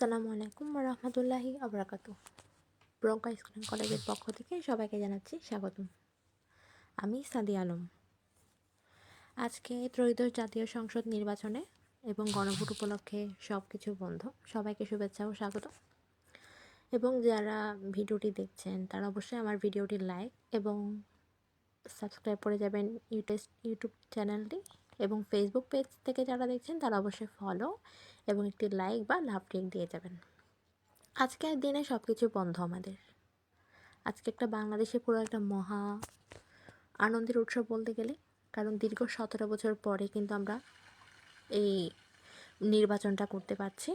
আসসালামু আলাইকুম রহমতুল্লাহি আবরাকাত ব্রঙ্কা স্কুল কলেজের পক্ষ থেকে সবাইকে জানাচ্ছি স্বাগতম। আমি সাদি আলম। আজকে ত্রয়োদশ জাতীয় সংসদ নির্বাচনে এবং গণভোট উপলক্ষে সব কিছু বন্ধ। সবাইকে শুভেচ্ছা ও স্বাগত। এবং যারা ভিডিওটি দেখছেন, তারা অবশ্যই আমার ভিডিওটি লাইক এবং সাবস্ক্রাইব করে যাবেন ইউটিউব ইউটিউব চ্যানেলটি। এবং ফেসবুক পেজ থেকে যারা দেখছেন, তারা অবশ্যই ফলো এবং একটি লাইক বা লাভ টিক দিয়ে যাবেন। আজকের দিনে সব কিছু বন্ধ আমাদের। আজকে একটা বাংলাদেশে পুরো একটা মহা আনন্দের উৎসব বলতে গেলে, কারণ দীর্ঘ সতেরো বছর পরে কিন্তু আমরা এই নির্বাচনটা করতে পারছি।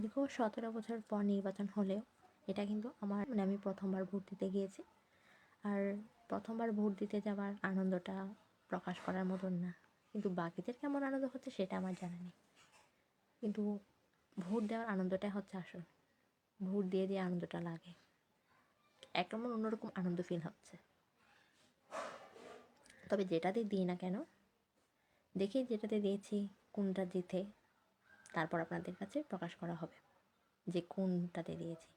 দীর্ঘ সতেরো বছর পর নির্বাচন হলেও এটা কিন্তু আমার মানে আমি প্রথমবার ভোট দিতে গিয়েছি। আর প্রথমবার ভোট দিতে যাওয়ার আনন্দটা প্রকাশ করার মতন না। কিন্তু বাকিদের কেমন আনন্দ হচ্ছে সেটা আমার জানা নেই। কিন্তু ভোট দেওয়ার আনন্দটাই হচ্ছে আসল। ভোট দিয়ে দিয়ে আনন্দটা লাগে। একরকম অন্যরকম আনন্দ ফিল হচ্ছে। তবে যেটাতে দিই না কেন, দেখি যেটাতে দিয়েছি, কোনটা জিতে তারপর আপনাদের কাছে প্রকাশ করা হবে যে কোনটাতে দিয়েছি।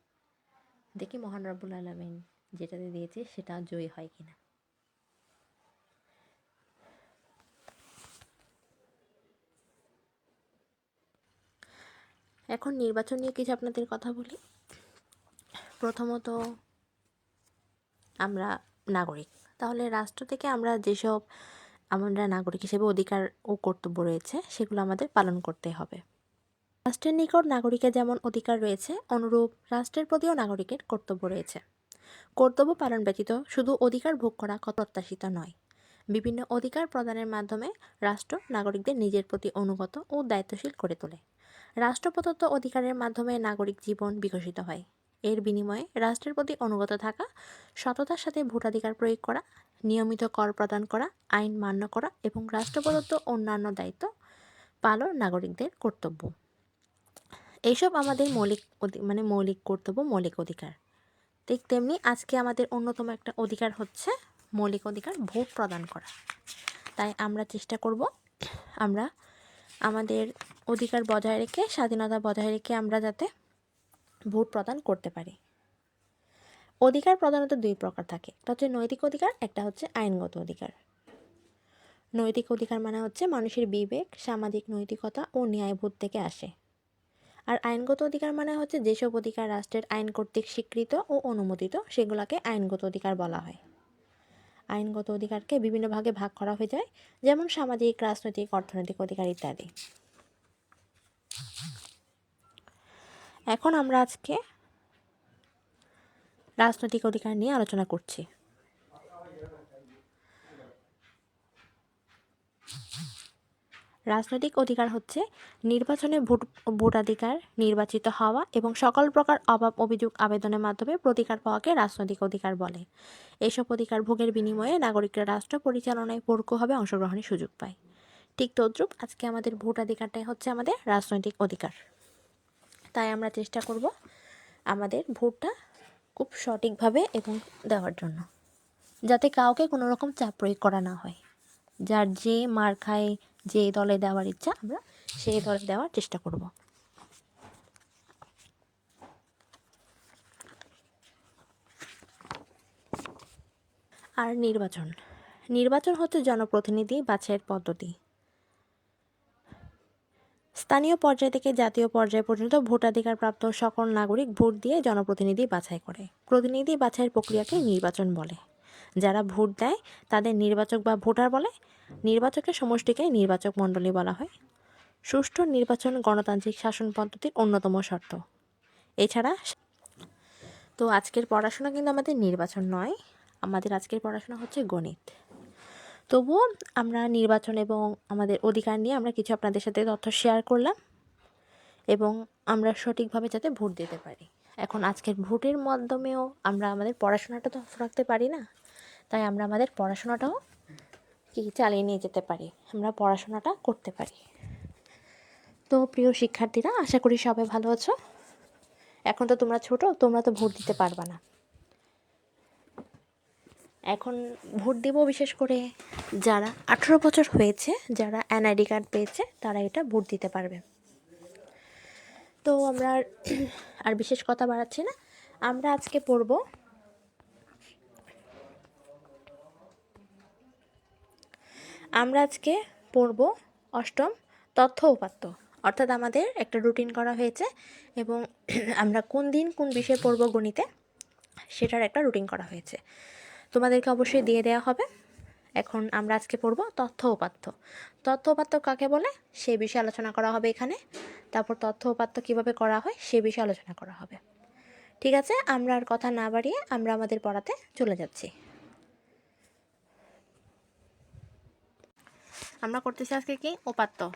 দেখি মহান রব্বুল আলমিন যেটাতে দিয়েছি সেটা জয়ী হয় কিনা। এখন নির্বাচন নিয়ে কিছু আপনাদের কথা বলি। প্রথমত, আমরা নাগরিক। তাহলে রাষ্ট্র থেকে আমরা যেসব আমরা নাগরিক হিসেবে অধিকার ও কর্তব্য রয়েছে, সেগুলো আমাদের পালন করতে হবে। রাষ্ট্রের নিকট নাগরিকের যেমন অধিকার রয়েছে, অনুরূপ রাষ্ট্রের প্রতিও নাগরিকের কর্তব্য রয়েছে। কর্তব্য পালন ব্যতীত শুধু অধিকার ভোগ করা প্রত্যাশিত নয়। বিভিন্ন অধিকার প্রদানের মাধ্যমে রাষ্ট্র নাগরিকদের নিজের প্রতি অনুগত ও দায়িত্বশীল করে তোলে। রাষ্ট্র প্রদত্ত অধিকারের মাধ্যমে নাগরিক জীবন বিকশিত হয়। এর বিনিময়ে রাষ্ট্রের প্রতি অনুগত থাকা, সততার সাথে ভোটাধিকার প্রয়োগ করা, নিয়মিত কর প্রদান করা, আইন মান্য করা এবং রাষ্ট্র প্রদত্ত অন্যান্য দায়িত্ব পালন নাগরিকদের কর্তব্য। এইসব আমাদের মৌলিক মানে মৌলিক কর্তব্য, মৌলিক অধিকার। ঠিক তেমনি আজকে আমাদের অন্যতম একটা অধিকার হচ্ছে মৌলিক অধিকার, ভোট প্রদান করা। তাই আমরা চেষ্টা করব আমরা আমাদের অধিকার বজায় রেখে, স্বাধীনতা বজায় রেখে আমরা যাতে ভোট প্রদান করতে পারি। অধিকার প্রধানত দুই প্রকার থাকে। একটা হচ্ছে নৈতিক অধিকার, একটা হচ্ছে আইনগত অধিকার। নৈতিক অধিকার মানে হচ্ছে মানুষের বিবেক, সামাজিক নৈতিকতা ও ন্যায়বোধ থেকে আসে। আর আইনগত অধিকার মানে হচ্ছে যেসব অধিকার রাষ্ট্রের আইন কর্তৃক স্বীকৃত ও অনুমোদিত, সেগুলোকে আইনগত অধিকার বলা হয়। আইনগত অধিকারকে বিভিন্ন ভাগে ভাগ করা হয়ে যায়, যেমন সামাজিক, রাজনৈতিক, অর্থনৈতিক অধিকার ইত্যাদি। এখন আমরা আজকে রাজনৈতিক অধিকার নিয়ে আলোচনা করছি। রাজনৈতিক অধিকার হচ্ছে নির্বাচনে ভোট, ভোটাধিকার নির্বাচিত হওয়া এবং সকল প্রকার অভাব, অভিযোগ, আবেদনের মাধ্যমে প্রতিকার পাওয়াকে রাজনৈতিক অধিকার বলে। এসব অধিকার ভোগের বিনিময়ে নাগরিকরা রাষ্ট্র পরিচালনায় পরোক্ষভাবে অংশগ্রহণের সুযোগ পায়। ঠিক তদ্রূপ আজকে আমাদের ভোটাধিকারটাই হচ্ছে আমাদের রাজনৈতিক অধিকার। তাই আমরা চেষ্টা করব আমাদের ভোটটা খুব সঠিকভাবে এবং দেওয়ার জন্য, যাতে কাউকে কোনো রকম চাপ প্রয়োগ করা না হয়। যার যে মার খায় যে দলে দেওয়ার ইচ্ছা আমরা সেই দলে দেওয়ার চেষ্টা করব। আর নির্বাচন। নির্বাচন হচ্ছে জনপ্রতিনিধি বাছাইয়ের পদ্ধতি। স্থানীয় পর্যায় থেকে জাতীয় পর্যায় পর্যন্ত ভোটাধিকার প্রাপ্ত সকল নাগরিক ভোট দিয়ে জনপ্রতিনিধি বাছাই করে। প্রতিনিধি বাছাইয়ের প্রক্রিয়াকে নির্বাচন বলে। যারা ভোট দেয় তাদের নির্বাচক বা ভোটার বলে নির্বাচকের সমষ্টিকে নির্বাচক মণ্ডলী বলা হয়। সুষ্ঠু নির্বাচন গণতান্ত্রিক শাসন পদ্ধতির অন্যতম শর্ত। এছাড়া তো আজকের পড়াশোনা কিন্তু আমাদের নির্বাচন নয়, আমাদের আজকের পড়াশোনা হচ্ছে গণিত। তবুও আমরা নির্বাচন এবং আমাদের অধিকার নিয়ে আমরা কিছু আপনাদের সাথে তথ্য শেয়ার করলাম এবং আমরা সঠিকভাবে যাতে ভোট দিতে পারি। এখন আজকের ভোটের মাধ্যমেও আমরা আমাদের পড়াশোনাটা তো রাখতে পারি না, তাই আমরা আমাদের পড়াশোনাটাও কি চালিয়ে নিয়ে যেতে পারি, আমরা পড়াশোনাটা করতে পারি। তো প্রিয় শিক্ষার্থীরা, আশা করি সবাই ভালো আছো। এখন তো তোমরা ছোট, তোমরা তো ভোট দিতে পারবা না। এখন ভোট দেব বিশেষ করে যারা আঠেরো বছর হয়েছে, যারা এনআইডি কার্ড পেয়েছে, তারা এটা ভোট দিতে পারবে। তো আমরা আর বিশেষ কথা বাড়াচ্ছি না। আমরা আজকে পড়ব আমরা আজকে পড়ব অষ্টম তথ্য উপাত্ত, অর্থাৎ আমাদের একটা রুটিন করা হয়েছে এবং আমরা কোন দিন কোন বিষয়ে পড়ব গণিতে সেটার একটা রুটিন করা হয়েছে। তোমাদেরকে অবশ্যই দিয়ে দেওয়া হবে। এখন আমরা আজকে পড়ব তথ্য উপাত্ত। তথ্য উপাত্ত কাকে বলে? সেই বিষয়ে আলোচনা করা হবে এখানে। তারপর তথ্য উপাত্ত কীভাবে করা হয় সে বিষয়ে আলোচনা করা হবে। ঠিক আছে? আমরা আর কথা না বাড়িয়ে আমরা আমাদের পড়াতে চলে যাচ্ছি। আমরা করতেছি আজকে কি? উপাত্ত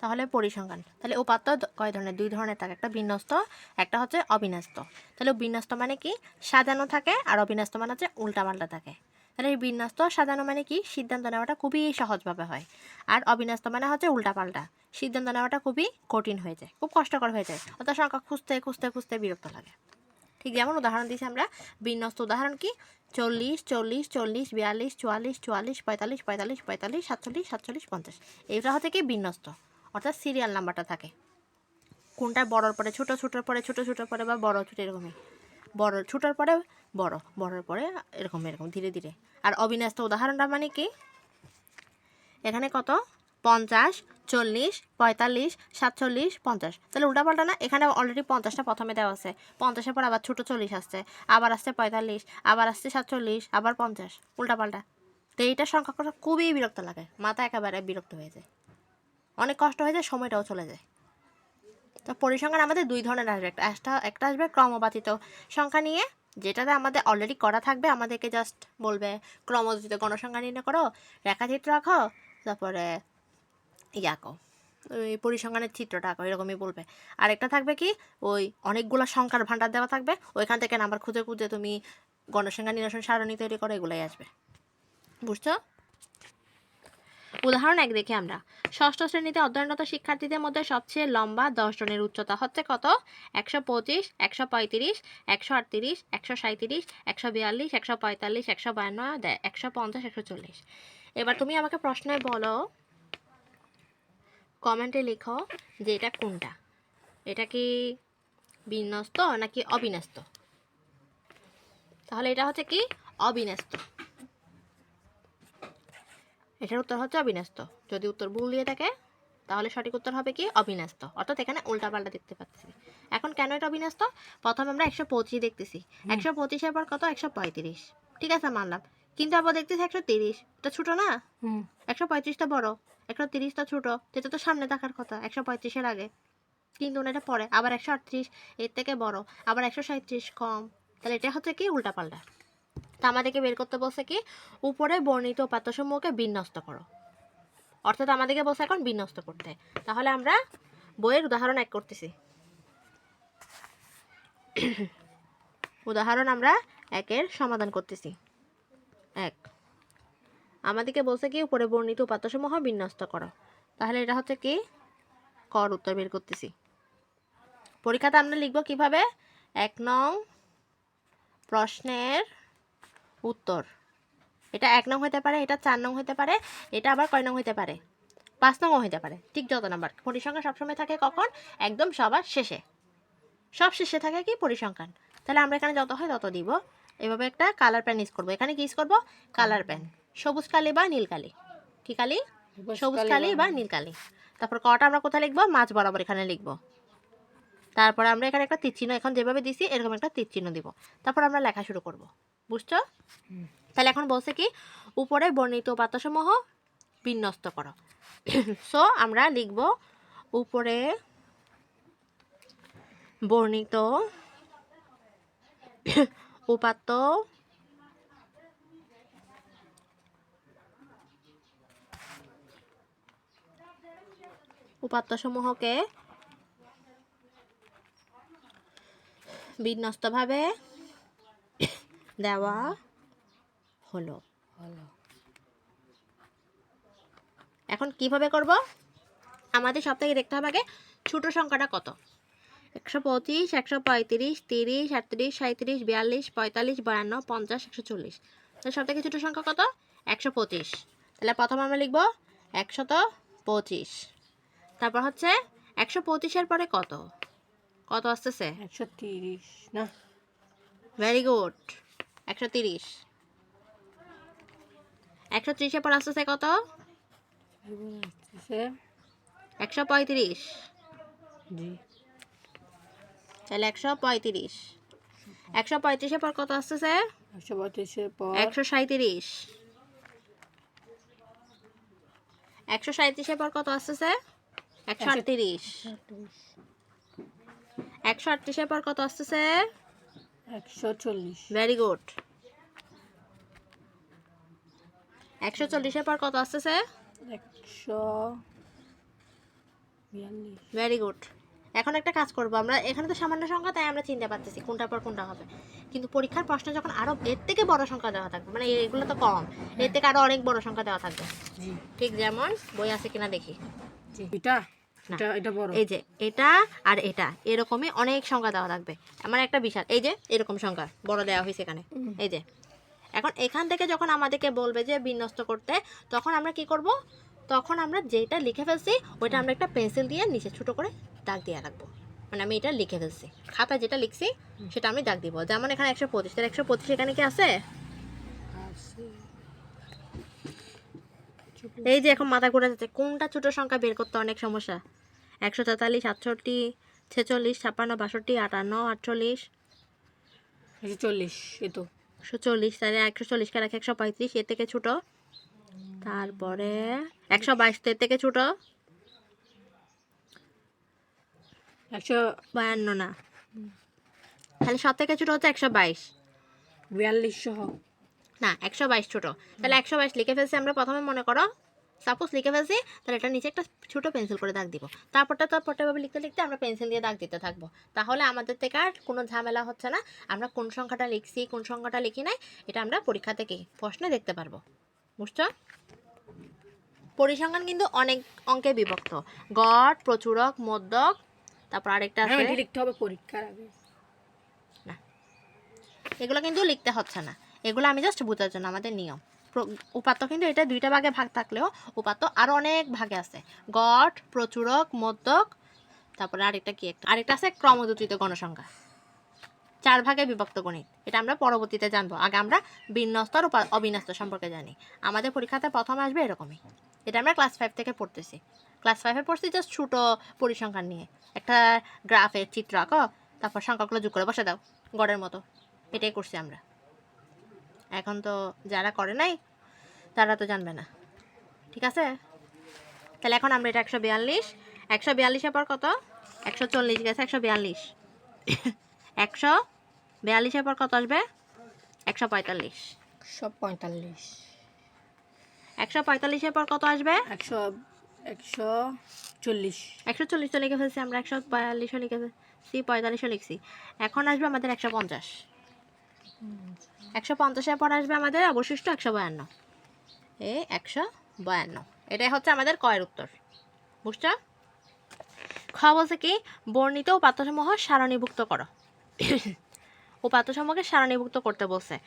তাহলে পরিসংখ্যান। তাহলে উপাত্ত কয় ধরনের? দুই ধরনের থাকে। একটা বিন্যস্ত, একটা হচ্ছে অবিন্যস্ত। তাহলে বিন্যস্ত মানে কি? সাজানো থাকে আর অবিন্যস্ত মানে হচ্ছে উল্টাপাল্টা থাকে। তাহলে এই বিন্যস্ত সাজানো মানে কি? সিদ্ধান্ত নেওয়াটা খুবই সহজভাবে হয়। আর অবিন্যস্ত মানে হচ্ছে উল্টাপাল্টা। সিদ্ধান্ত নেওয়াটা খুবই কঠিন হয়ে যায়। খুব কষ্টকর হয়ে যায়। অর্থাৎ সংখ্যা খুঁজতে খুঁজতে খুঁজতে বিরক্ত লাগে। ঠিক যেমন উদাহরণ দিয়েছি আমরা, বিন্যস্ত উদাহরণ কি? চল্লিশ চল্লিশ চল্লিশ, বিয়াল্লিশ, চুয়াল্লিশ চুয়াল্লিশ, পঁয়তাল্লিশ পঁয়তাল্লিশ পঁয়তাল্লিশ, সাতচল্লিশ সাতচল্লিশ, পঞ্চাশ। এইটা হচ্ছে কি? বিন্যস্ত। অর্থাৎ সিরিয়াল নাম্বারটা থাকে। কোনটা বড়র পরে ছোটো, ছোটোর পরে ছোটো, ছোটোর পরে বা বড়, ছোটো এরকমই। বড়, ছোটোর পরে বড়, বড়র পরে এরকম এরকম, ধীরে ধীরে। আর অবিন্যস্ত উদাহরণটা মানে কি? এখানে কত? পঞ্চাশ, চল্লিশ, পঁয়তাল্লিশ, সাতচল্লিশ, পঞ্চাশ। তাহলে উল্টাপাল্টা না, এখানে অলরেডি পঞ্চাশটা প্রথমে দেওয়া আছে। পঞ্চাশের পর আবার ছোটো চল্লিশ আসছে। আবার আসছে পঁয়তাল্লিশ, আবার আসছে সাতচল্লিশ, আবার পঞ্চাশ। উল্টাপাল্টা। তো এইটার সংখ্যা করা খুবই বিরক্ত লাগে। মাথা একেবারে বিরক্ত হয়ে যায়। অনেক কষ্ট হয়ে যায়, সময়টাও চলে যায়। তো পরিসংখ্যান আমাদের দুই ধরনের আসবে। একটা একটা আসবে ক্রমবাতিত সংখ্যা নিয়ে, যেটাতে আমাদের অলরেডি করা থাকবে। আমাদেরকে জাস্ট বলবে ক্রমবাচিত গণসংখ্যা নির্ণয় করো, রেখাচিত্র রাখো তারপরে ইয়ে ওই পরিসংখ্যানের চিত্রটা আঁকো, এরকমই বলবে। আর একটা থাকবে কি? ওই অনেকগুলো সংখ্যার ভাণ্ডার দেওয়া থাকবে, ওইখান থেকে নাম্বার খুঁজে খুঁজে তুমি গণসংখ্যা নিরসন সারণী তৈরি করো এগুলোই আসবে। বুঝছ? উদাহরণ এক দেখি আমরা। ষষ্ঠ শ্রেণীতে অধ্যয়নরত শিক্ষার্থীদের মধ্যে সবচেয়ে লম্বা দশ জনের উচ্চতা হচ্ছে কত? একশো পঁচিশ, একশো পঁয়ত্রিশ, একশো আটত্রিশ, একশো সাঁত্রিশ একশো বিয়াল্লিশ, একশো পঁয়তাল্লিশ, একশো বায়ান্ন একশো পঞ্চাশ, একশো চল্লিশ। এবার তুমি আমাকে প্রশ্নে বলো কমেন্টে লিখো যে এটা কোনটা? এটা কি বিন্যস্ত নাকি অবিন্যস্ত? তাহলে এটা হচ্ছে কি? অবিন্যস্ত। এটার উত্তর হচ্ছে অবিন্যস্ত। যদি উত্তর ভুল দিয়ে থাকে তাহলে সঠিক উত্তর হবে কি? অবিন্যস্ত। অর্থাৎ এখানে উল্টাপাল্টা দেখতে পাচ্ছি। এখন কেন এটা অবিন্যস্ত? প্রথম আমরা একশো পঁচিশ দেখতেছি। একশো পঁচিশের পর কত? একশো পঁয়ত্রিশ। ঠিক আছে মানলাম। কিন্তু আবার দেখতেছি একশো তিরিশ। এটা ছোটো না? একশো পঁয়ত্রিশটা বড়। একশো তিরিশটা ছোটো, যেটা তো সামনে থাকার কথা, একশো পঁয়ত্রিশের আগে। কিন্তু এটা পরে, আবার একশো আটত্রিশ, এর থেকে বড়, আবার একশো সাঁত্রিশ কম। তাহলে এটা হচ্ছে কি উল্টাপাল্টা। তা আমাদেরকে বের করতে বলছে কি, উপরে বর্ণিত উপাত্তসমূহকে বিন্যস্ত করো। অর্থাৎ আমাদেরকে বলছে এখন বিন্যস্ত করতে। তাহলে আমরা বইয়ের উদাহরণ এক করতেছি। উদাহরণ আমরা একের সমাধান করতেছি। এক। আমাদেরকে বলছে কি, উপরে বর্ণিত উপাত্তসমূহ বিন্যস্ত করো। তাহলে এটা হচ্ছে কি? কর উত্তর বের করতেছি। পরীক্ষাতে আমরা লিখব কীভাবে? এক নং প্রশ্নের উত্তর। এটা এক নং হতে পারে, এটা চার নং হতে পারে, এটা আবার কয় নং হতে পারে? পাঁচ নংও হতে পারে। ঠিক যত নাম্বার। পরিসংখ্যান সবসময় থাকে কখন? একদম সবার শেষে। সব শেষে থাকে কি? পরিসংখ্যান। তাহলে আমরা এখানে যত হয় তত দিব। এভাবে একটা কালার প্যান ইউজ করব। এখানে কি ইউজ করব? কালার পেন সবুজ কালি বা নীল কালি? কি কালি? সবুজ কালি বা নীল কালি। তারপর কটা আমরা কোথায় লিখব? মাছ বরাবর এখানে লিখব। তারপর আমরা এখানে একটা তীর চিহ্ন এখন যেভাবে দিছি এরকম একটা তীর চিহ্ন দিব। তারপর আমরা লেখা শুরু করব। বুঝছ? তাহলে এখন বলছে কি উপরে বর্ণিত উপাত্তসমূহ বিন্যস্ত করো। সো আমরা লিখব উপরে বর্ণিত উপাত্ত উপাত্তসমূহকে বিন্যস্তভাবে দেওয়া হলো। এখন কীভাবে করব? আমাদের থেকে দেখতে হবে আগে ছোট সংখ্যাটা কত? একশো পঁচিশ একশো পঁয়ত্রিশ তিরিশ আটত্রিশ সাঁত্রিশ বিয়াল্লিশ পঁয়তাল্লিশ বায়ান্ন পঞ্চাশ একশো চল্লিশ। তাহলে সব থেকে ছোটো সংখ্যা কত? একশো পঁচিশ। তাহলে প্রথম আমরা লিখব একশত পঁচিশ। তারপর হচ্ছে একশো পঁচিশের পরে কত? কত আসতেছে? একশো তিরিশ না। ভেরি গুড একশো তিরিশ। একশো ত্রিশের পর আসতেছে কত? একশো পঁয়ত্রিশ তাহলে একশো পঁয়ত্রিশ। একশো পঁয়ত্রিশের পর কত আসতেছে? একশো পঁয়ত্রিশের পর। একশো সাঁত্রিশ একশো সাঁত্রিশের পর কত আসতেছে? একশো আটত্রিশ। একশো আটত্রিশের পর কত আসতেছে? একশো চল্লিশ। ভেরি গুড একশো চল্লিশের পর কত আসতেছে? একশো বিয়াল্লিশ। ভেরি গুড এখন একটা কাজ করব আমরা। এখানে তো সামান্য সংখ্যা তাই আমরা চিনতে পারতেছি কোনটার পর কোনটা হবে। কিন্তু পরীক্ষার প্রশ্ন যখন আরও এর থেকে বড় সংখ্যা দেওয়া থাকবে মানে এগুলো তো কম এর থেকে আরও অনেক বড় সংখ্যা দেওয়া থাকবে। ঠিক যেমন বই আছে কিনা দেখি। এটা? এটা এটা বড়। এই যে এটা আর এটা এরকমই অনেক সংখ্যা দেওয়া থাকবে। আমার একটা বিশাল এই যে এরকম সংখ্যা বড় দেওয়া হয়েছে এখানে। এই যে এখন এখান থেকে যখন আমাদেরকে বলবে যে বিন্যস্ত করতে তখন আমরা কি করব? তখন আমরা যেটা লিখে ফেলছি ওইটা আমরা একটা পেন্সিল দিয়ে নিচে ছোট করে দাগ দিয়ে রাখব। মানে আমি এটা লিখে ফেলছি। খাতায় যেটা লিখছি সেটা আমি দাগ দিব। যেমন এখানে একশো পঁচিশ তাহলে একশো পঁচিশ এখানে কি আছে? এই যে এখন মাথা ঘুরে যাচ্ছে। কোনটা ছোট সংখ্যা বের করতে অনেক সমস্যা? একশো তেতাল্লিশ সাতষট্টি ছেচল্লিশ ছাপ্পান্ন বাষট্টি আটান্ন আটচল্লিশ। একশো চল্লিশ এ তো। একশো চল্লিশ তাহলে একশো চল্লিশকে রাখে একশো পঁয়ত্রিশ এর থেকে ছোট। তারপরে একশো বাইশ তো এর থেকে ছোট। একশো বায়ান্ন না। তাহলে সব থেকে ছোট হচ্ছে একশো বাইশ। বিয়াল্লিশ সহ। না একশো বাইশ ছোট। তাহলে একশো বাইশ লিখে ফেলছি আমরা প্রথমে মনে করো। সাপোজ লিখে ফেলছি তাহলে এটা নিচে একটা ছোট পেন্সিল করে দাগ দিব। তারপরটা তারপরটা ভাবে লিখতে লিখতে আমরা পেন্সিল দিয়ে দাগ দিতে থাকব। তাহলে আমাদের থেকে আর কোনো ঝামেলা হচ্ছে না। আমরা কোন সংখ্যাটা লিখছি কোন সংখ্যাটা লিখি নাই এটা আমরা পরীক্ষা থেকে প্রশ্নে দেখতে পারব। বুঝছ? পরিসংখ্যান কিন্তু অনেক অঙ্কে বিভক্ত। গড় প্রচুরক মধ্যক তারপর আরেকটা হ্যাঁ আছে। লিখতে হবে পরীক্ষার আগে। এগুলো কিন্তু লিখতে হচ্ছে না। এগুলো আমি জাস্ট বোঝার জন্য আমাদের নিয়ম। উপাত্ত কিন্তু এটা দুইটা ভাগে ভাগ থাকলেও উপাত্ত আরও অনেক ভাগে আছে। গড় প্রচুরক মধ্যক তারপরে আরেকটা কি একটা? আরেকটা আছে ক্রমদূতিত গণসংখ্যা। চার ভাগে বিভক্ত গণিত। এটা আমরা পরবর্তীতে জানব। আগে আমরা বিন্যস্ত আর অবিন্যস্ত সম্পর্কে জানি। আমাদের পরীক্ষাতে প্রথম আসবে এরকমই। এটা আমরা ক্লাস ফাইভ থেকে পড়তেছি। ক্লাস ফাইভে পড়ছি জাস্ট ছোট পরিসংখ্যান নিয়ে। একটা গ্রাফের চিত্র আঁকো। তারপর সংখ্যাগুলো যোগ করে বসে দাও। গড়ের মতো। এটাই করছি আমরা। এখন তো যারা করে নাই তারা তো জানবে না। ঠিক আছে? তাহলে এখন আমরা এটা একশো বিয়াল্লিশ। একশো বিয়াল্লিশের পর কত? একশো চল্লিশ গেছে একশো বিয়াল্লিশ। একশো বিয়াল্লিশের পর কত আসবে? একশো পঁয়তাল্লিশ। একশো পঁয়তাল্লিশ। একশো পঁয়তাল্লিশের পর কত আসবে? একশো একশো চল্লিশ। একশো চল্লিশ তো লিখে ফেলছি আমরা একশো বিয়াল্লিশও লিখে ফেলছি পঁয়তাল্লিশও লিখছি। এখন আসবে আমাদের একশো পঞ্চাশ। একশো পঞ্চাশের পর আসবে আমাদের অবশিষ্ট একশো বায়ান্ন। এ একশো বায়ান্ন। এটাই হচ্ছে আমাদের কয়ের উত্তর। বুঝছ? খ বলছে কি বর্ণিত উপাত্তসমূহ সারণীভুক্ত করো। উপাত্তসমূহকে সারণীভুক্ত করতে বলছে।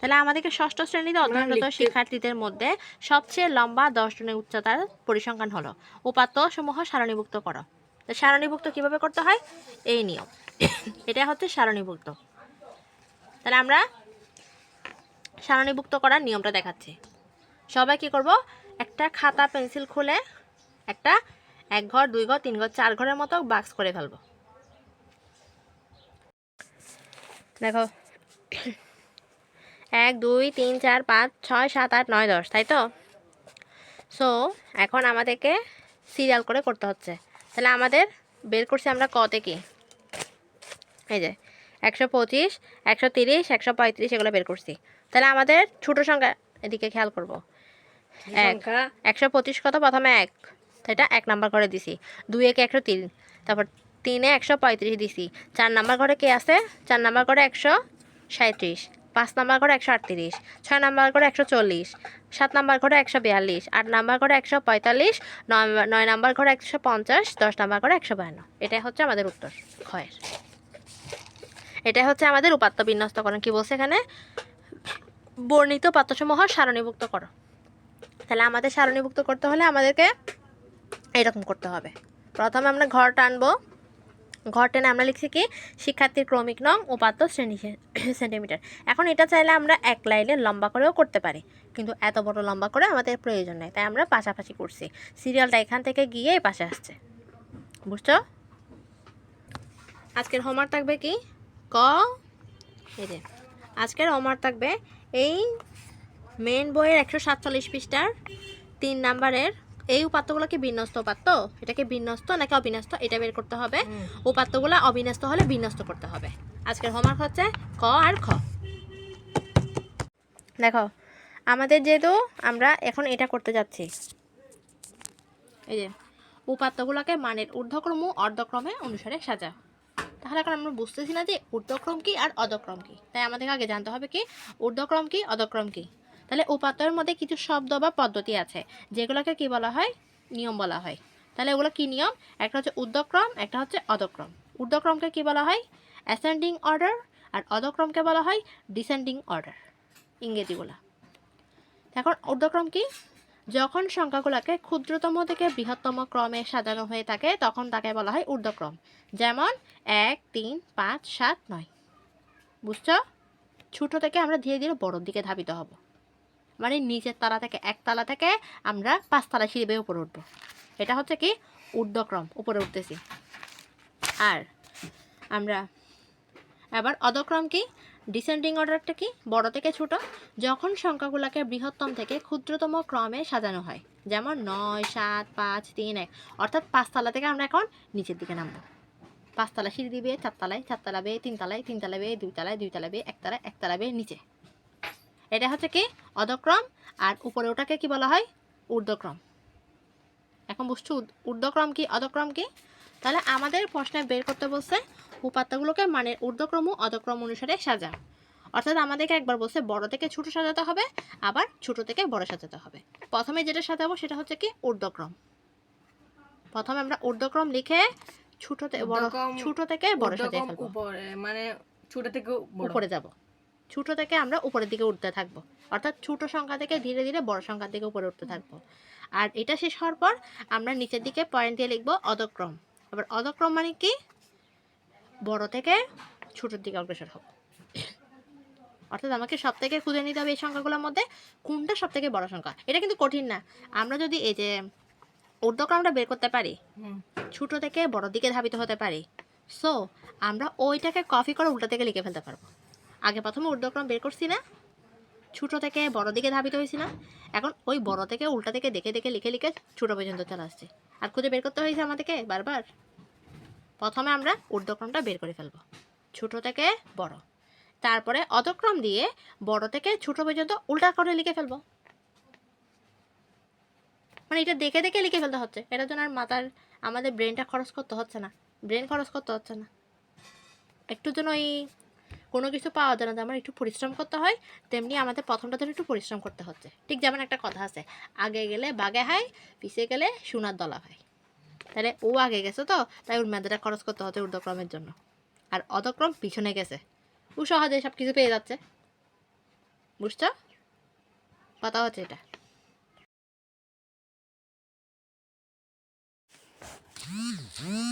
তাহলে আমাদেরকে ষষ্ঠ শ্রেণীতে অধ্যয়নরত শিক্ষার্থীদের মধ্যে সবচেয়ে লম্বা দশ জনের উচ্চতার পরিসংখ্যান হলো। উপাত্তসমূহ সারণীভুক্ত করো। তো সারণীভুক্ত কীভাবে করতে হয়? এই নিয়ম। এটা হচ্ছে সারণীভুক্ত। তাহলে আমরা সারণীভুক্ত করার নিয়মটা দেখাচ্ছি। সবাই কি করব? একটা খাতা, পেন্সিল খুলে একটা এক ঘর, দুই ঘর, তিন ঘর, চার ঘরের মতো বাক্স করে ফেলব। দেখো। এক, দুই, তিন, চার, পাঁচ, ছয়, সাত, আট, নয়, দশ, তাই তো? সো এখন আমাদেরকে সিরিয়াল করে করতে হচ্ছে। তাহলে আমাদের বের করছি আমরা কতে কি? এই যে, একশো পঁচিশ, একশো তিরিশ, একশো পঁয়ত্রিশ, এগুলো বের করছি। তাহলে আমাদের ছোটো সংখ্যা এদিকে খেয়াল করব। এক সংখ্যা? একশো পঁচিশ কত? প্রথমে এক। এটা এক নাম্বার ঘরে দিছি। দুই একে একশো তিন। তারপর তিনে একশো পঁয়ত্রিশ দিছি। চার নাম্বার ঘরে কে আছে? চার নাম্বার ঘরে একশো সাঁত্রিশ পাঁচ নাম্বার ঘরে একশো আটত্রিশ। ছয় নাম্বার ঘরে একশো চল্লিশ। সাত নাম্বার ঘরে একশো বিয়াল্লিশ। আট নাম্বার ঘরে একশো পঁয়তাল্লিশ। নয় নয় নাম্বার ঘরে একশো পঞ্চাশ। দশ নাম্বার ঘরে একশো বায়ান্ন এটাই হচ্ছে আমাদের উত্তর ক্ষয়ের এটাই হচ্ছে আমাদের উপাত্ত বিন্যস্তকরণ। কি বলছে এখানে? বর্ণিত পাত্রসমূহ সারণীভুক্ত করো। তাহলে আমাদের সারণীভুক্ত করতে হলে আমাদেরকে এরকম করতে হবে। প্রথমে আমরা ঘর টানবো। ঘর টেনে আমরা লিখছি কি? শিক্ষার্থীর ক্রমিক নং উপাত্ত শ্রেণি সেন্টিমিটার। এখন এটা চাইলে আমরা এক লাইনে লম্বা করেও করতে পারি। কিন্তু এত বড় লম্বা করে আমাদের প্রয়োজন নেই। তাই আমরা পাশাপাশি করছি। সিরিয়ালটা এখান থেকে গিয়ে এই পাশে আসছে। বুঝছ? আজকের হোমওয়ার্ক থাকবে কি? ক? এই যে, আজকের হোমওয়ার্ক থাকবে এই মেন বইয়ের একশো সাতচল্লিশ পৃষ্ঠার তিন নাম্বারের এই উপাত্তগুলো কি বিন্যস্ত উপাত্ত? এটাকে বিন্যস্ত নাকি অবিন্যস্ত? এটা বের করতে হবে। উপাত্তগুলো অবিন্যস্ত হলে বিন্যস্ত করতে হবে। আজকের হোমওয়ার্ক হচ্ছে ক আর খ। দেখো আমাদের যেহেতু আমরা এখন এটা করতে যাচ্ছি। এই যে উপাত্তগুলোকে মানের ঊর্ধ্বক্রম ও অর্ধক্রমে অনুসারে সাজা তাহলে এখন আমরা বুঝতেছি না যে ঊর্ধ্বক্রম কি আর অধক্রম কি। তাই আমাদের আগে জানতে হবে কি ঊর্ধ্বক্রম কি, অধক্রম কি? তাহলে উপাত্তের মধ্যে কিছু শব্দ বা পদ্ধতি আছে, যেগুলোকে কি বলা হয়? নিয়ম বলা হয়। তাহলে ওগুলো কি নিয়ম? একটা হচ্ছে ঊর্ধ্বক্রম, একটা হচ্ছে অধক্রম। ঊর্ধ্বক্রমকে কি বলা হয়? অ্যাসেন্ডিং অর্ডার আর অধক্রমকে বলা হয় ডিসেন্ডিং অর্ডার ইংরেজিগুলো। এখন ঊর্ধ্বক্রম কি? যখন সংখ্যাগুলোকে ক্ষুদ্রতম থেকে বৃহত্তম ক্রমে সাজানো হয়ে থাকে, তখন তাকে বলা হয় ঊর্ধ্বক্রম। যেমন এক, তিন, পাঁচ, সাত, নয়। বুঝছ? ছোট থেকে আমরা ধীরে ধীরে বড়োর দিকে ধাবিত হব। মানে নিচের তালা থেকে এক তালা থেকে আমরা পাঁচতলা সিঁড়ি বেয়ে উপরে উঠবো। এটা হচ্ছে কি? ঊর্ধ্বক্রম, উপরে উঠতেছি। আর আমরা, এবার অধক্রম কি? ডিসেন্ডিং অর্ডারটা কি? বড় থেকে ছোট। যখন সংখ্যাগুলোকে বৃহত্তম থেকে ক্ষুদ্রতম ক্রমে সাজানো হয়। যেমন নয়, সাত, পাঁচ, তিন, এক। অর্থাৎ পাঁচতলা থেকে আমরা এখন নিচের দিকে নামবো। পাঁচতলা সিঁড়ি দিবে, চারতলায়, চারতলা বেয়ে তিনতলায়, তিনতলা বেয়ে দুইতলায়, দুইতলা বেয়ে একতলায়, একতলা বেয়ে নিচে। এটা হচ্ছে কি? অধক্রম। আর উপরে ওটাকে কি বলা হয়? ঊর্ধ্বক্রম। এখন বুঝছ? ঊর্ধ্ব- ঊর্ধ্বক্রম কি, অধক্রম কি? তাহলে আমাদের প্রশ্নে বের করতে বলছে উপাত্তগুলোকে মানে ঊর্ধ্বক্রম ও অধক্রম অনুসারে সাজা। অর্থাৎ আমাদেরকে একবার বলছে বড় থেকে ছোট সাজাতে হবে আবার ছোট থেকে বড় সাজাতে হবে। প্রথমে যেটা সাজাবো সেটা হচ্ছে কি ঊর্ধ্বক্রম। প্রথমে আমরা ঊর্ধ্বক্রম লিখে ছোট থেকে বড় ছোট থেকে বড় ফেলব। উপরে মানে ছোট থেকে উপরে যাব। ছোট থেকে আমরা উপরের দিকে উঠতে থাকব। অর্থাৎ ছোট সংখ্যা থেকে ধীরে ধীরে বড় সংখ্যার দিকে উপরে উঠতে থাকব। আর এটা শেষ হওয়ার পর আমরা নিচের দিকে পয়েন্ট দিয়ে লিখব অধক্রম। আবার অধক্রম মানে কি? বড় থেকে ছোটোর দিকে অগ্রসর হব। অর্থাৎ আমাকে সব থেকে খুঁজে নিতে হবে এই সংখ্যাগুলোর মধ্যে কোনটা সব থেকে বড় সংখ্যা। এটা কিন্তু কঠিন না। আমরা যদি এই যে ঊর্ধ্বক্রমটা বের করতে পারি। ছোট থেকে বড় দিকে ধাবিত হতে পারি সো আমরা ওইটাকে কপি করে উল্টা থেকে লিখে ফেলতে পারব। আগে প্রথমে ঊর্ধ্বক্রম বের করছি না ছোট থেকে বড় দিকে ধাবিত হয়েছি না এখন ওই বড় থেকে উল্টা থেকে দেখে দেখে লিখে লিখে ছোট পর্যন্ত চলে আসছে। আর খুঁজে বের করতে হয়েছে আমাদেরকে বারবার? প্রথমে আমরা ঊর্ধ্বক্রমটা বের করে ফেলব। ছোট থেকে বড়। তারপরে অধক্রম দিয়ে বড় থেকে ছোট পর্যন্ত উল্টা করে লিখে ফেলব। মানে এটা দেখে দেখে লিখে ফেলতে হচ্ছে। এটার জন্য আর মাথার, আমাদের ব্রেনটা খরচ করতে হচ্ছে না। ব্রেন খরচ করতে হচ্ছে না। একটু যেন ওই কোনো কিছু পাওয়া যায় না যে আমার একটু পরিশ্রম করতে হয়, তেমনি আমাদের প্রথমটা যেন একটু পরিশ্রম করতে হচ্ছে। ঠিক যেমন একটা কথা আছে, আগে গেলে বাগে হাই পিছিয়ে গেলে সোনার দলা ভাই। তাহলে ও আগে গেছে তো, তাই ওর মেধাটা খরচ করতে হচ্ছে ঊর্ধ্বক্রমের জন্য। আর অধক্রম পিছনে গেছে। ও সহজে সব কিছু পেয়ে যাচ্ছে। বুঝছ? কথা হচ্ছে এটা।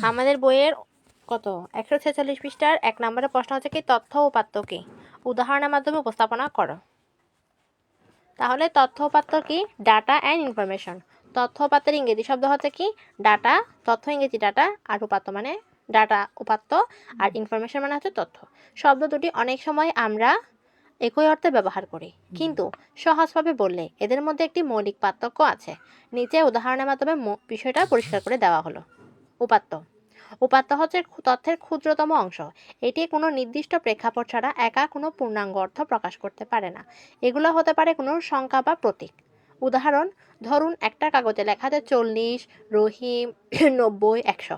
আমাদের বইয়ের কত? একশো ছেচল্লিশ পৃষ্ঠার এক নম্বরের প্রশ্ন হচ্ছে কি, তথ্য উপাত্ত কি? উদাহরণের মাধ্যমে উপস্থাপনা করো। তাহলে তথ্য উপাত্ত কি? ডাটা অ্যান্ড ইনফরমেশন তথ্য উপাত্তের ইংরেজি শব্দ হচ্ছে কি? ডাটা তথ্য ইংরেজি ডাটা আর উপাত্ত মানে ডাটা উপাত্ত আর ইনফরমেশন মানে হচ্ছে তথ্য। শব্দ দুটি অনেক সময় আমরা একই অর্থে ব্যবহার করি। কিন্তু সহজভাবে বললে এদের মধ্যে একটি মৌলিক পার্থক্য আছে। নিচে উদাহরণের মাধ্যমে বিষয়টা পরিষ্কার করে দেওয়া হলো। উপাত্ত। উপাত্ত হচ্ছে তথ্যের ক্ষুদ্রতম অংশ। এটি কোনো নির্দিষ্ট প্রেক্ষাপট ছাড়া একা কোনো পূর্ণাঙ্গ অর্থ প্রকাশ করতে পারে না। এগুলো হতে পারে কোনো সংখ্যা বা প্রতীক। উদাহরণ, ধরুন একটা কাগজে লেখা আছে চল্লিশ, রহিম, নব্বই, একশো।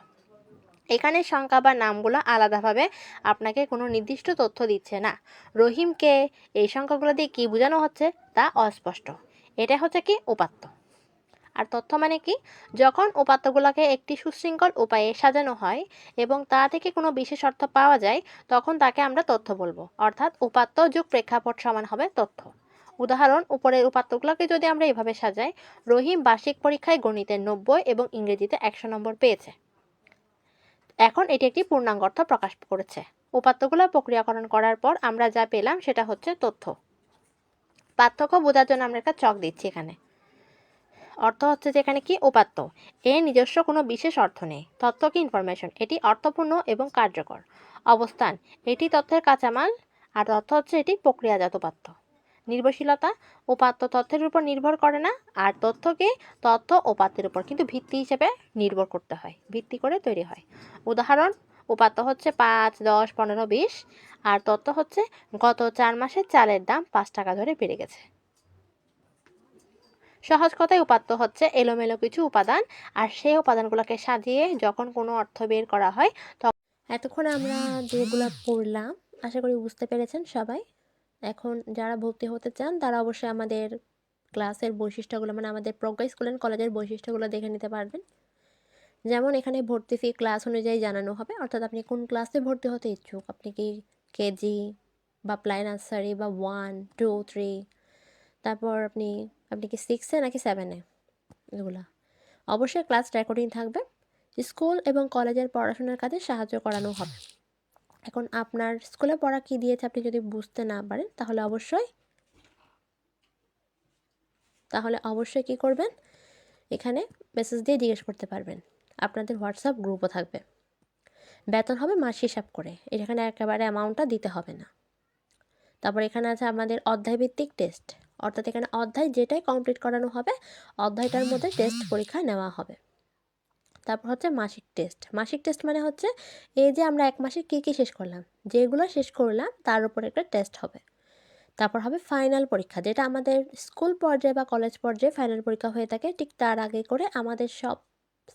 এখানে সংখ্যা বা নামগুলো আলাদাভাবে আপনাকে কোনো নির্দিষ্ট তথ্য দিচ্ছে না। রহিমকে এই সংখ্যাগুলো দিয়ে কী বোঝানো হচ্ছে? তা অস্পষ্ট। এটা হচ্ছে কি উপাত্ত। আর তথ্য মানে কি? যখন উপাত্তগুলোকে একটি সুশৃঙ্খল উপায়ে সাজানো হয় এবং তা থেকে কোনো বিশেষ অর্থ পাওয়া যায়, তখন তাকে আমরা তথ্য বলব। অর্থাৎ উপাত্ত যোগ প্রেক্ষাপট সমান হবে তথ্য। উদাহরণ, উপরের উপাত্তগুলোকে যদি আমরা এভাবে সাজাই, রহিম বার্ষিক পরীক্ষায় গণিতে নব্বই এবং ইংরেজিতে একশো নম্বর পেয়েছে। এখন এটি একটি পূর্ণাঙ্গ অর্থ প্রকাশ করেছে। উপাত্তগুলো প্রক্রিয়াকরণ করার পর আমরা যা পেলাম সেটা হচ্ছে তথ্য। পার্থক্য বোঝার জন্য আমরা একটা চক দিচ্ছি এখানে। অর্থ হচ্ছে যে এখানে কি? উপাত্ত। এর নিজস্ব কোনো বিশেষ অর্থ নেই। তথ্য কি ইনফরমেশন এটি অর্থপূর্ণ এবং কার্যকর। অবস্থান। এটি তথ্যের কাঁচামাল, আর তথ্য হচ্ছে এটি প্রক্রিয়াজাত উপাত্ত নির্ভরশীলতা উপাত্ত তথ্যের উপর নির্ভর করে না, আর তথ্যকে তথ্য উপাত্তের উপর কিন্তু ভিত্তি হিসেবে নির্ভর করতে হয়, ভিত্তি করে তৈরি হয়। উদাহরণ উপাত্ত হচ্ছে পাঁচ, দশ, পনেরো, বিশ, আর তথ্য হচ্ছে গত চার মাসে চালের দাম পাঁচ টাকা ধরে বেড়ে গেছে। সহজ কথায় উপাত্ত হচ্ছে এলোমেলো কিছু উপাদান, আর সেই উপাদানগুলোকে সাজিয়ে যখন কোনো অর্থ বের করা হয় তখন এতক্ষণ আমরা যেগুলো পড়লাম, আশা করি বুঝতে পেরেছেন সবাই। এখন যারা ভর্তি হতে চান, তারা অবশ্যই আমাদের ক্লাসের বৈশিষ্ট্যগুলো মানে আমাদের প্রজ্ঞা স্কুল অ্যান্ড কলেজের বৈশিষ্ট্যগুলো দেখে নিতে পারবেন। যেমন এখানে ভর্তি ফি ক্লাস অনুযায়ী জানানো হবে, অর্থাৎ আপনি কোন ক্লাসে ভর্তি হতে ইচ্ছুক? আপনি কি কেজি বা প্লাই নার্সারি বা ওয়ান টু থ্রি তারপর আপনি আপনি কি সিক্সে নাকি সেভেনে এগুলা। অবশ্যই ক্লাস রেকর্ডিং থাকবে স্কুল এবং কলেজের পড়াশোনার কাজে সাহায্য করানো হবে। এখন আপনার স্কুলে পড়া কী দিয়েছে আপনি যদি বুঝতে না পারেন, তাহলে অবশ্যই তাহলে অবশ্যই কী করবেন? এখানে মেসেজ দিয়ে জিজ্ঞেস করতে পারবেন। আপনাদের হোয়াটসঅ্যাপ গ্রুপও থাকবে। বেতন হবে মাস হিসাব করে। এখানে একেবারে অ্যামাউন্টটা দিতে হবে না। তারপর এখানে আছে আমাদের অধ্যায়ভিত্তিক টেস্ট অর্থাৎ এখানে অধ্যায় যেটাই কমপ্লিট করানো হবে, অধ্যায়টার মধ্যে টেস্ট পরীক্ষা নেওয়া হবে। তারপর হচ্ছে মাসিক টেস্ট মাসিক টেস্ট মানে হচ্ছে এই যে আমরা এক মাসে কী কী শেষ করলাম, যেগুলো শেষ করলাম তার উপর একটা টেস্ট হবে। তারপর হবে ফাইনাল পরীক্ষা, যেটা আমাদের স্কুল পর্যায়ে বা কলেজ পর্যায়ে ফাইনাল পরীক্ষা হয়ে থাকে, ঠিক তার আগে করে আমাদের সব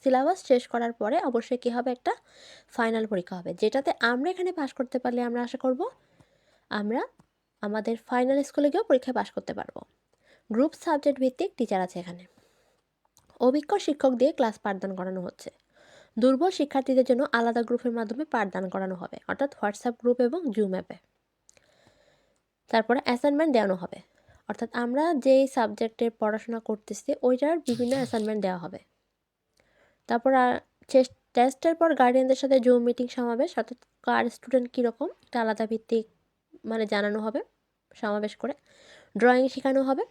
সিলেবাস শেষ করার পরে অবশ্যই কী হবে একটা ফাইনাল পরীক্ষা হবে, যেটাতে আমরা এখানে পাশ করতে পারলে আমরা আশা করব আমরা আমাদের ফাইনাল স্কুলে গিয়েও পরীক্ষায় পাশ করতে পারব। গ্রুপ সাবজেক্ট ভিত্তিক টিচার আছে এখানে। অভিজ্ঞ শিক্ষক দিয়ে ক্লাস পাঠদান করানো হচ্ছে। দুর্বল শিক্ষার্থীদের জন্য আলাদা গ্রুপের মাধ্যমে পাঠদান করানো হবে, অর্থাৎ হোয়াটসঅ্যাপ গ্রুপ এবং জুম অ্যাপে। তারপরে অ্যাসাইনমেন্ট দেওয়ানো হবে, অর্থাৎ আমরা যেই সাবজেক্টে পড়াশোনা করতেছি, ওইটার বিভিন্ন অ্যাসাইনমেন্ট দেওয়া হবে। তারপর টেস্টের পর গার্ডিয়ানদের সাথে জুম মিটিং সমাবেশ, অর্থাৎ কার স্টুডেন্ট কীরকম একটা আলাদা ভিত্তিক মানে জানানো হবে, সমাবেশ করে। ড্রয়িং শেখানো হবে।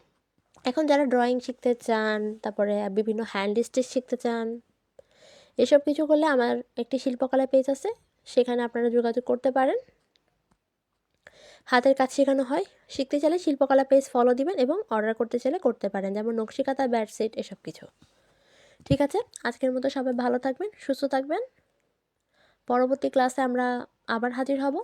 এখন যারা ড্রয়িং শিখতে চান, তারপরে বিভিন্ন হ্যান্ড স্টিচ শিখতে চান, এসব কিছু করলে আমার একটি শিল্পকলা পেজ আছে, সেখানে আপনারা যোগাযোগ করতে পারেন। হাতের কাজ শেখানো হয়, শিখতে চাইলে শিল্পকলা পেজ ফলো দিবেন এবং অর্ডার করতে চাইলে করতে পারেন, যেমন নকশিকাতা ব্যাডশিট এসব কিছু। ঠিক আছে? আজকের মতো সবাই ভালো থাকবেন, সুস্থ থাকবেন। পরবর্তী ক্লাসে আমরা আবার হাজির হব।